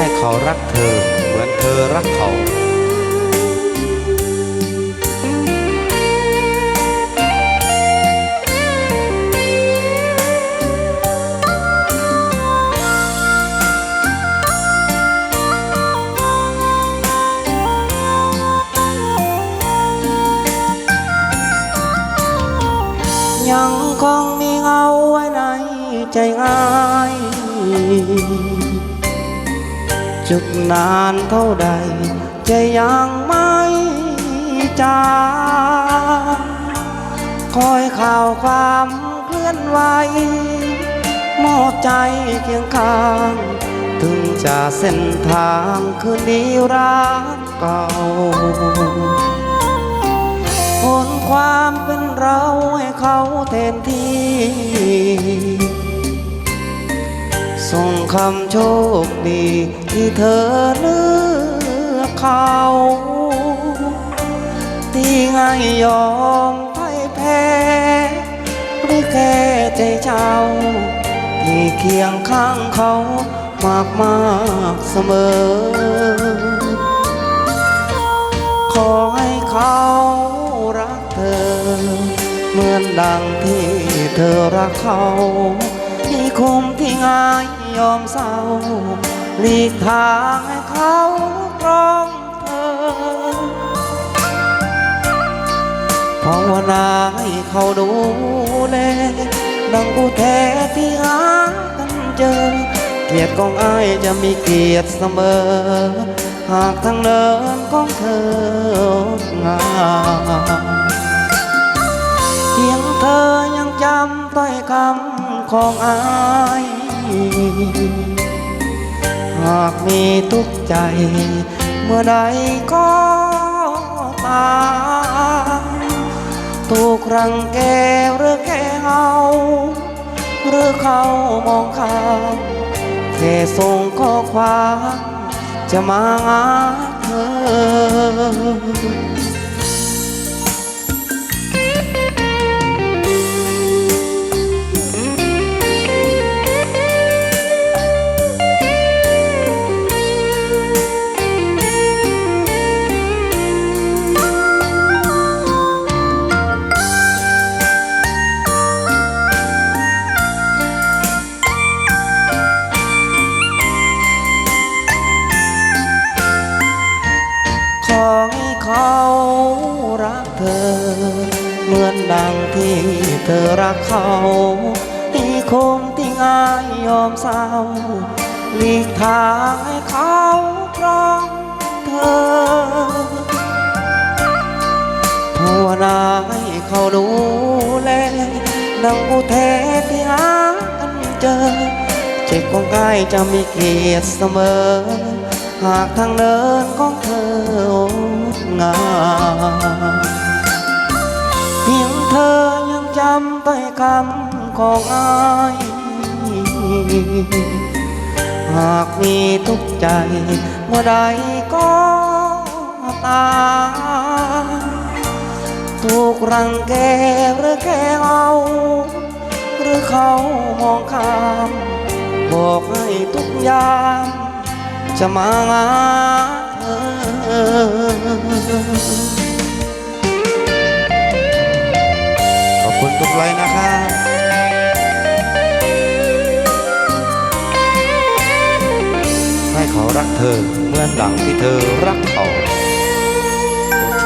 ให้เขารักเธอ เหมือนเธอรักเขายังคงมีเงาไว้ในใจง่าย จุดนานเท่าใดใจยังไม่จางคอยข่าวความเคลื่อนไหวมอบใจเคียงข้าง ถึงจะเส้นทางคืนนี้รักเก่าผลความเป็นเราให้เขาแทนที่ ส่งคำโชคดีที่เธอเลือกเขาที่ง่ายยอมให้แพ้หรือแค่ใจเจ้า ที่เคียงข้างเขามากมากเสมอ ขอให้เขารักเธอ เหมือนดังที่เธอรักเขา ที่คุมที่ง่ายยอมเศร้าหลีกทางให้เขาครองเธอภาวนาให้เขาดูแลดังกูแท้ที่หากันเจอ เกียรติของอ้ายจะมีเกียรติเสมอ หากทางเดินของเธองามเพียงเธอยังจำถ้อยคำ ของอายหากมีทุกข์ใจ เมื่อใดก็ตามถูกรังแกหรือแค่เอาหรือเขามองข้ามแค่ส่งข้อความจะมาหาเธอ ดังที่เธอรักเขาที่คมที่ง่ายยอมเศร้าหลีกทางให้เขาครองเธอภาวนาให้เขาดูแลดังอุเทศที่หากันเจอเจ็บของกายจะมีเกียรติเสมอ หากทางเดินของเธองาม เพียงเธอยังจำถ้อยคำของอายหากมีทุกข์ใจเมื่อใดก็ตามถูกรังแกหรือแค่เอา หรือเขามองข้าม บอกให้ทุกยาม จะมางาเธอ ว้นะครับให้เขารักเธอเหมือนดังที่เธอรักเขา โอเค